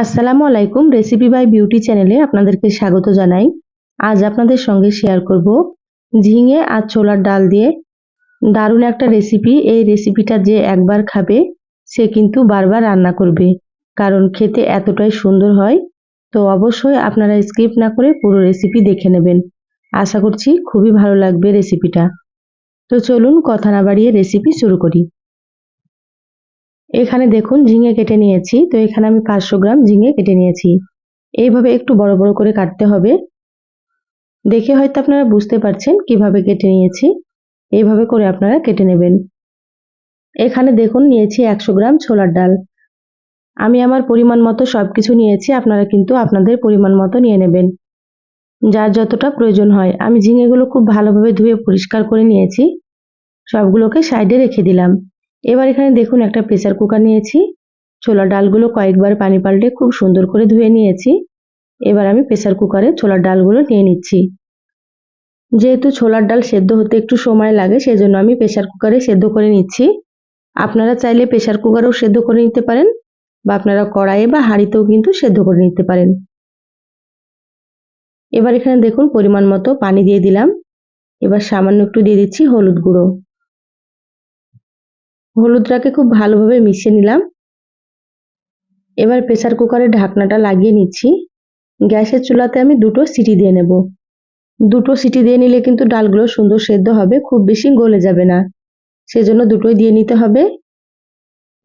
আসসালামু আলাইকুম recipe by beauty চ্যানেলে আপনাদেরকে স্বাগত জানাই। আজ আপনাদের সঙ্গে শেয়ার করব ঝিঙে আর ছোলার ডাল দিয়ে। দারুণ একটা রেসিপি এই রেসিপিটা যে একবার খাবে, সে কিন্তু বারবার রান্না করবে, কারণ খেতে এতটাই সুন্দর হয়। তো অবশ্যই আপনারা স্কিপ না করে পুরো রেসিপি দেখে নেবেন। আশা করছি খুবই ভালো লাগবে রেসিপিটা তো চলুন কথা না বাড়িয়ে রেসিপি শুরু করি। এখানে দেখুন ঝিঙে কেটে নিয়েছি, তো এখানে আমি পাঁচশো গ্রাম ঝিঙে কেটে নিয়েছি। এইভাবে একটু বড় বড় করে কাটতে হবে। দেখে হয়তো আপনারা বুঝতে পারছেন কীভাবে কেটে নিয়েছি। এইভাবে করে আপনারা কেটে নেবেন। এখানে দেখুন নিয়েছি একশো গ্রাম ছোলার ডাল। আমি আমার পরিমাণ মতো সব কিছু নিয়েছি, আপনারা কিন্তু আপনাদের পরিমাণ মতো নিয়ে নেবেন। যার যতটা প্রয়োজন হয়। আমি ঝিঙেগুলো খুব ভালোভাবে ধুয়ে পরিষ্কার করে নিয়েছি। সবগুলোকে সাইডে রেখে দিলাম। এবার এখানে দেখুন একটা প্রেসার কুকার নিয়েছি। ছোলার ডালগুলো কয়েকবার পানি পাল্টে খুব সুন্দর করে ধুয়ে নিয়েছি। এবার আমি প্রেসার কুকারে ছোলার ডালগুলো নিয়ে নিচ্ছি। যেহেতু ছোলার ডাল সেদ্ধ হতে একটু সময় লাগে, সেজন্য আমি প্রেসার কুকারে সেদ্ধ করে নিচ্ছি। আপনারা চাইলে প্রেসার কুকারেও সেদ্ধ করে নিতে পারেন বা আপনারা কড়াইয়ে বা হাঁড়িতেও কিন্তু সেদ্ধ করে নিতে পারেন। এবার এখানে দেখুন পরিমাণ মতো পানি দিয়ে দিলাম। এবার সামান্য একটু দিয়ে দিচ্ছি হলুদ গুঁড়ো। হলুদটাকে খুব ভালোভাবে মিশিয়ে নিলাম। এবার প্রেসার কুকারের ঢাকনাটা লাগিয়ে নিচ্ছি। গ্যাসের চুলাতে আমি দুটো সিটি দিয়ে নেব। দুটো সিটি দিয়ে নিলে কিন্তু ডালগুলো সুন্দর সেদ্ধ হবে, খুব বেশি গলে যাবে না। সেজন্য দুটোই দিয়ে নিতে হবে।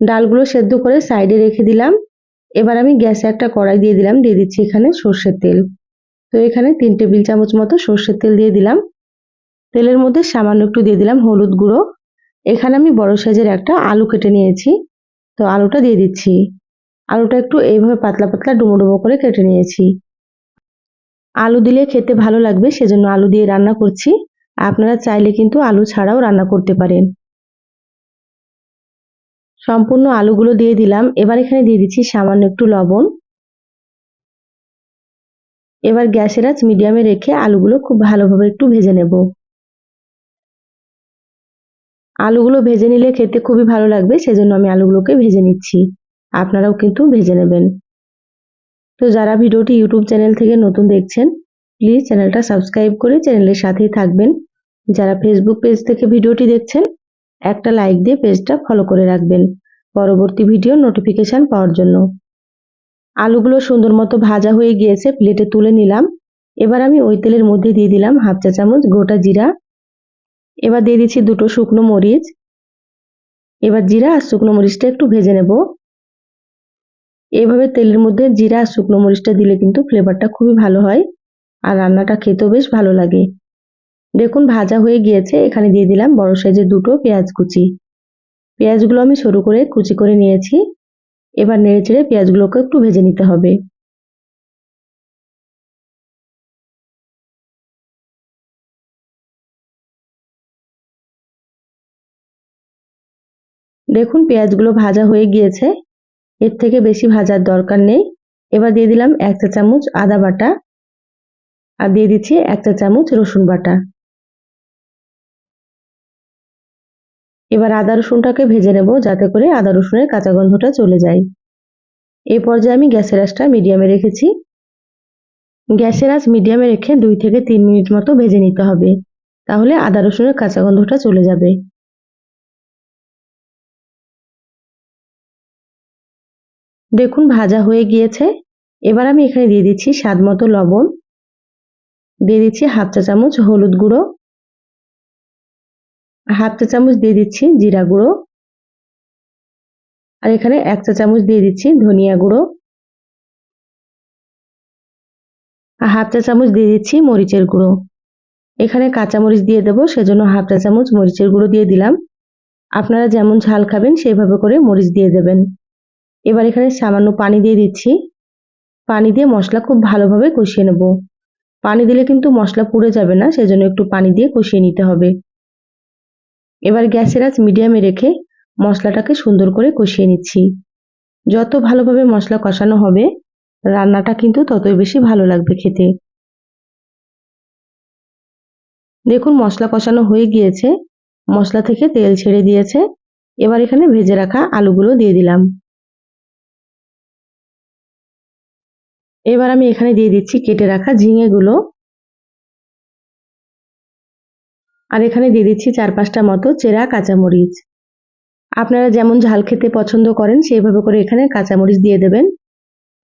ডালগুলো সেদ্ধ করে সাইডে রেখে দিলাম। এবার আমি গ্যাসে একটা কড়াই দিয়ে দিলাম, দিয়ে দিচ্ছি এখানে সর্ষের তেল। তো এখানে তিন টেবিল চামচ মতো সর্ষের তেল দিয়ে দিলাম। তেলের মধ্যে সামান্য একটু দিয়ে দিলাম হলুদ গুঁড়ো। এখানে আমি বড় সাইজের একটা আলু কেটে নিয়েছি। তো আলুটা দিয়ে দিচ্ছি। আলুটা একটু এইভাবে পাতলা পাতলা ডুমো ডুমো করে কেটে নিয়েছি। আলু দিলে খেতে ভালো লাগবে, সেজন্য আলু দিয়ে রান্না করছি। আপনারা চাইলে কিন্তু আলু ছাড়াও রান্না করতে পারেন। সম্পূর্ণ আলুগুলো দিয়ে দিলাম। এবার এখানে দিয়ে দিচ্ছি সামান্য একটু লবণ। এবার গ্যাসের আঁচ মিডিয়ামে রেখে আলুগুলো খুব ভালোভাবে একটু ভেজে নেব। আলুগুলো ভেজে নিলে খেতে খুবই ভালো লাগবে, সেজন্য আমি আলুগুলোকে ভেজে নিচ্ছি। আপনারাও কিন্তু ভেজে নেবেন। তো যারা ভিডিওটি ইউটিউব চ্যানেল থেকে নতুন দেখছেন, প্লিজ চ্যানেলটা সাবস্ক্রাইব করে চ্যানেলের সাথেই থাকবেন। যারা ফেসবুক পেজ থেকে ভিডিওটি দেখছেন, একটা লাইক দিয়ে পেজটা ফলো করে রাখবেন পরবর্তী ভিডিও নোটিফিকেশান পাওয়ার জন্য। আলুগুলো সুন্দর মতো ভাজা হয়ে গিয়েছে, প্লেটে তুলে নিলাম। এবার আমি ওই তেলের মধ্যে দিয়ে দিলাম হাফ চা চামচ গোটা জিরা এবার দিয়ে দিচ্ছি দুটো শুকনো মরিচ। এবার জিরা আর শুকনো মরিচটা একটু ভেজে নেব। এইভাবে তেলের মধ্যে জিরা আর শুকনো মরিচটা দিলে কিন্তু ফ্লেভারটা খুবই ভালো হয় আর রান্নাটা খেতেও বেশ ভালো লাগে। দেখুন, ভাজা হয়ে গিয়েছে। এখানে দিয়ে দিলাম বড় সাইজের দুটো পেঁয়াজ কুচি। পেঁয়াজগুলো আমি সরু করে কুচি করে নিয়েছি। এবার নেড়ে চেড়ে পেঁয়াজগুলোকে একটু ভেজে নিতে হবে। দেখুন পেঁয়াজগুলো ভাজা হয়ে গিয়েছে। এর থেকে বেশি ভাজার দরকার নেই। এবার দিয়ে দিলাম এক চা চামচ আদা বাটা আর দিয়ে দিচ্ছি এক চা চামচ রসুন বাটা। এবার আদা রসুনটাকে ভেজে নেব যাতে করে আদা রসুনের কাঁচা গন্ধটা চলে যায়। এই পর্যায়ে আমি গ্যাসের আঁচটা মিডিয়ামে রেখেছি। গ্যাসের আঁচ মিডিয়ামে রেখে দুই থেকে তিন মিনিট মতো ভেজে নিতে হবে। তাহলে আদা রসুনের কাঁচা গন্ধটা চলে যাবে। দেখুন, ভাজা হয়ে গিয়েছে। এবার আমি এখানে দিয়ে দিচ্ছি স্বাদ মতো লবণ। দিয়ে দিচ্ছি হাফ চা চামচ হলুদ গুঁড়ো। হাফ চা চামচ দিয়ে দিচ্ছি জিরা গুঁড়ো। আর এখানে এক চা চামচ দিয়ে দিচ্ছি ধনিয়া গুঁড়ো। আর হাফ চা চামচ দিয়ে দিচ্ছি মরিচের গুঁড়ো। এখানে কাঁচা মরিচ দিয়ে দেবো, সেজন্য হাফ চা চামচ মরিচের গুঁড়ো দিয়ে দিলাম। আপনারা যেমন ঝাল খাবেন সেইভাবে করে মরিচ দিয়ে দেবেন। এবার এখানে সামান্য পানি দিয়ে দিচ্ছি। পানি দিয়ে মশলা খুব ভালোভাবে কষিয়ে নেব। পানি দিলে কিন্তু মশলা পুড়ে যাবে না, সেজন্য একটু পানি দিয়ে কষিয়ে নিতে হবে। এবার গ্যাসের আঁচ মিডিয়ামে রেখে মশলাটাকে সুন্দর করে কষিয়ে নিচ্ছি। যত ভালোভাবে মশলা কষানো হবে, রান্নাটা কিন্তু ততই বেশি ভালো লাগবে খেতে। দেখুন, মশলা কষানো হয়ে গিয়েছে। মশলা থেকে তেল ছেড়ে দিয়েছে। এবার এখানে ভেজে রাখা আলুগুলো দিয়ে দিলাম। এবার আমি এখানে দিয়ে দিচ্ছি কেটে রাখা ঝিঙেগুলো। আর এখানে দিয়ে দিচ্ছি চার পাঁচটা মতো চেরা কাঁচামরিচ। আপনারা যেমন ঝাল খেতে পছন্দ করেন, সেইভাবে করে এখানে কাঁচামরিচ দিয়ে দেবেন।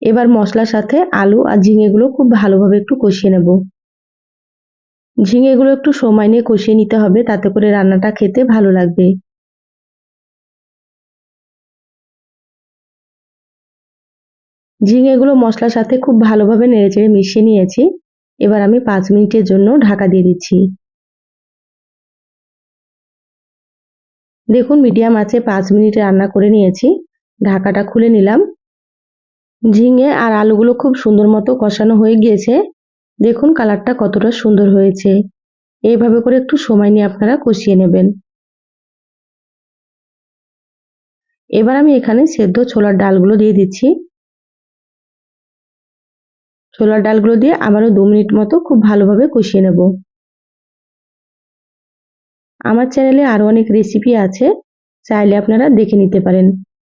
এবার মশলার সাথে আলু আর ঝিঙেগুলো খুব ভালোভাবে একটু কষিয়ে নেব। ঝিঙেগুলো একটু সময় নিয়ে কষিয়ে নিতে হবে, তাতে করে রান্নাটা খেতে ভালো লাগবে। ঝিঙেগুলো মশলার সাথে খুব ভালোভাবে নেড়েচেড়ে মিশিয়ে নিয়েছি। এবার আমি পাঁচ মিনিটের জন্য ঢাকা দিয়ে দিচ্ছি। দেখুন, মিডিয়াম আছে পাঁচ মিনিট রান্না করে নিয়েছি। ঢাকাটা খুলে নিলাম। ঝিঙে আর আলুগুলো খুব সুন্দর মতো কষানো হয়ে গিয়েছে। দেখুন, কালারটা কতটা সুন্দর হয়েছে। এইভাবে করে একটু সময় নিয়ে আপনারা কষিয়ে নেবেন। এবার আমি এখানে সেদ্ধ ছোলার ডালগুলো দিয়ে দিচ্ছি। ছোলার ডালগুলো দিয়ে আবারও দু মিনিট মতো খুব ভালোভাবে কষিয়ে নেব। আমার চ্যানেলে আরও অনেক রেসিপি আছে, চাইলে আপনারা দেখে নিতে পারেন।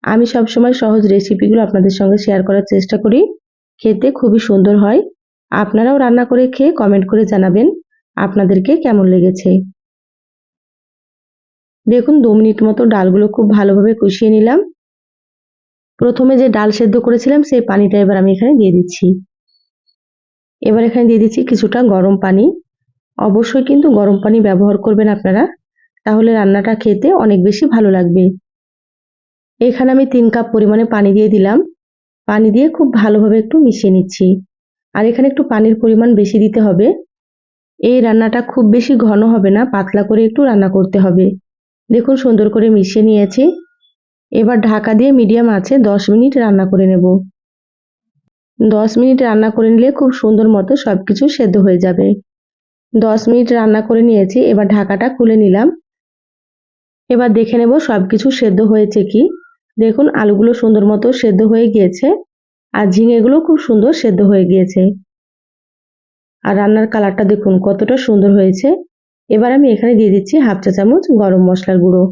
আমি সবসময় সহজ রেসিপিগুলো আপনাদের সঙ্গে শেয়ার করার চেষ্টা করি। খেতে খুবই সুন্দর হয়। আপনারাও রান্না করে খেয়ে কমেন্ট করে জানাবেন আপনাদেরকে কেমন লেগেছে। দেখুন, দু মিনিট মতো ডালগুলো খুব ভালোভাবে কষিয়ে নিলাম। প্রথমে যে ডাল সেদ্ধ করেছিলাম, সেই পানিটা এবার আমি এখানে দিয়ে দিচ্ছি। এবার এখানে দিয়ে দিচ্ছি কিছুটা গরম পানি। অবশ্যই কিন্তু গরম পানি ব্যবহার করবেন আপনারা। তাহলে রান্নাটা খেতে অনেক বেশি ভালো লাগবে। এখানে আমি তিন কাপ পরিমাণে পানি দিয়ে দিলাম। পানি দিয়ে খুব ভালোভাবে একটু মিশিয়ে নিচ্ছি। আর এখানে একটু পানির পরিমাণ বেশি দিতে হবে। এই রান্নাটা খুব বেশি ঘন হবে না, পাতলা করে একটু রান্না করতে হবে। দেখুন সুন্দর করে মিশিয়ে নিয়েছি। এবার ঢাকা দিয়ে মিডিয়াম আছে দশ মিনিট রান্না করে নেব। দশ মিনিট রান্না করে নিলে খুব সুন্দর মতো সব কিছু সেদ্ধ হয়ে যাবে। দশ মিনিট রান্না করে নিয়েছি, এবার ঢাকাটা খুলে নিলাম। এবার দেখে নেব সব কিছু সেদ্ধ হয়েছে কি। দেখুন, আলুগুলো সুন্দর মতো সেদ্ধ হয়ে গিয়েছে আর ঝিঙেগুলো খুব সুন্দর সেদ্ধ হয়ে গিয়েছে। আর রান্নার কালারটা দেখুন, কতটা সুন্দর হয়েছে। এবার আমি এখানে দিয়ে দিচ্ছি হাফ চা চামচ গরম মশলার গুঁড়ো।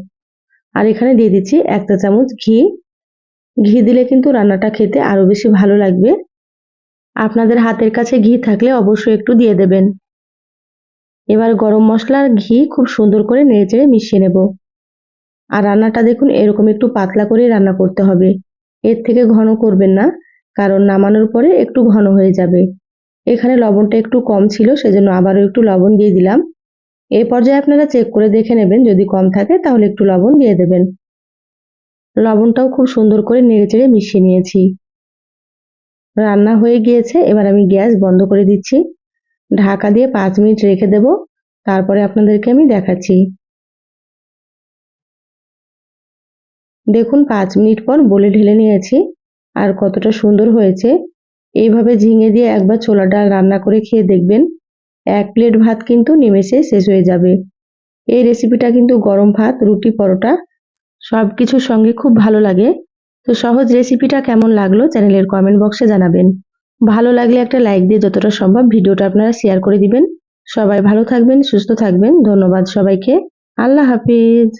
আর এখানে দিয়ে দিচ্ছি এক চা চামচ ঘি। ঘি দিলে কিন্তু রান্নাটা খেতে আরও বেশি ভালো লাগবে। আপনাদের হাতের কাছে ঘি থাকলে অবশ্যই একটু দিয়ে দেবেন। এবার গরম মশলার ঘি খুব সুন্দর করে নেড়ে মিশিয়ে নেব। আর রান্নাটা দেখুন, এরকম একটু পাতলা করে রান্না করতে হবে। এর থেকে ঘন করবেন না, কারণ নামানোর পরে একটু ঘন হয়ে যাবে। এখানে লবণটা একটু কম ছিল, সেজন্য আবারও একটু লবণ দিয়ে দিলাম। এ পর্যায়ে আপনারা চেক করে দেখে নেবেন, যদি কম থাকে তাহলে একটু লবণ দিয়ে দেবেন। লবণটাও খুব সুন্দর করে নেড়েচেড়ে মিশিয়ে নিয়েছি। রান্না হয়ে গিয়েছে, এবার আমি গ্যাস বন্ধ করে দিচ্ছি। ঢাকা দিয়ে পাঁচ মিনিট রেখে দেব, তারপরে আপনাদেরকে আমি দেখাচ্ছি। দেখুন, পাঁচ মিনিট পর বলে ঢেলে নিয়েছি, আর কতটা সুন্দর হয়েছে। এইভাবে ঝিঙে দিয়ে একবার ছোলা ডাল রান্না করে খেয়ে দেখবেন, এক প্লেট ভাত কিন্তু নিমেষে শেষ হয়ে যাবে। এই রেসিপিটা কিন্তু গরম ভাত, রুটি, পরোটা সব কিছুর সঙ্গে খুব ভালো লাগে। তো সহজ রেসিপিটা কেমন লাগল চ্যানেলের কমেন্ট বক্সে জানাবেন। ভালো লাগলে একটা লাইক দিয়ে যতটা সম্ভব ভিডিওটা আপনারা শেয়ার করে দিবেন। সবাই ভালো থাকবেন, সুস্থ থাকবেন। ধন্যবাদ সবাইকে। আল্লাহ হাফিজ।